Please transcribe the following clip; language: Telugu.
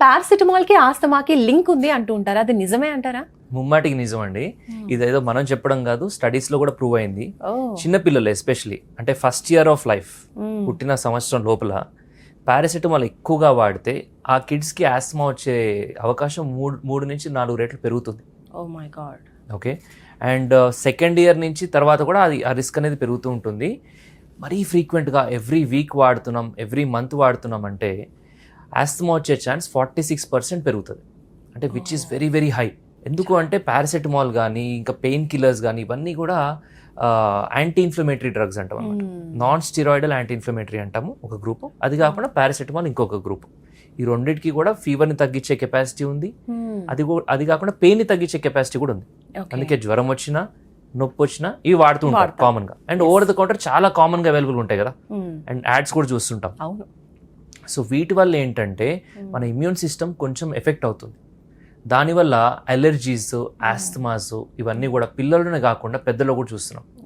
పారాసిటమాల్కి ఆస్తమాకి లింక్ ఉంది అంటూ ఉంటారా? అది నిజమే అంటారా? ముమ్మాటికి నిజం అండి ఇదేదో మనం చెప్పడం కాదు స్టడీస్లో కూడా ప్రూవ్ అయింది. చిన్నపిల్లలు ఎస్పెషలీ. అంటే ఫస్ట్ ఇయర్ ఆఫ్ లైఫ్ మ్మ్. పుట్టిన సంవత్సరం లోపల పారాసిటమాల్ ఎక్కువగా వాడితే ఆ కిడ్స్కి ఆస్తమా వచ్చే అవకాశం మూడు మూడు నుంచి నాలుగు రేట్లు పెరుగుతుంది. ఓ my god okay? And second year నుంచి తర్వాత కూడా అది ఆ రిస్క్ అనేది పెరుగుతూ ఉంటుంది. మరీ ఫ్రీక్వెంట్గా ఎవ్రీ వీక్ వాడుతున్నాం ఎవ్రీ మంత్ వాడుతున్నాం అంటే ఆస్తమా వచ్చే ఛాన్స్ ఫార్టీ సిక్స్ పర్సెంట్ పెరుగుతుంది. అంటే which is very very high ఎందుకు అంటే పారాసెటమాల్ కానీ ఇంకా పెయిన్ కిల్లర్స్ కానీ ఇవన్నీ కూడా యాంటీ ఇన్ఫ్లమేటరీ డ్రగ్స్ అంటాం అనమాట నాన్ స్టిరాయిడల్ యాంటీ ఇన్ఫ్లమేటరీ అంటాము ఒక గ్రూప్ అది కాకుండా పారాసెటమాల్ ఇంకొక గ్రూప్ ఈ రెండింటికి కూడా ఫీవర్ని తగ్గించే కెపాసిటీ ఉంది. అది కూ- అది కాకుండా పెయిన్ని తగ్గించే కెపాసిటీ కూడా ఉంది. అందుకే జ్వరం వచ్చినా నొప్పి వచ్చినా ఇవి వాడుతూ ఉంటారు వాడతాం. కామన్గా. అండ్ ఓవర్ ద కౌంటర్ చాలా కామన్గా అవైలబుల్ ఉంటాయి కదా. అండ్ యాడ్స్ కూడా చూస్తుంటాం. అవును. సో వీటి వల్ల ఏంటంటే మన ఇమ్యూన్ సిస్టమ్ కొంచెం ఎఫెక్ట్ అవుతుంది. దానివల్ల అలర్జీస్ ఆస్తమాస్ ఇవన్నీ కూడా పిల్లలనే కాకుండా పెద్దలో కూడా చూస్తున్నాం.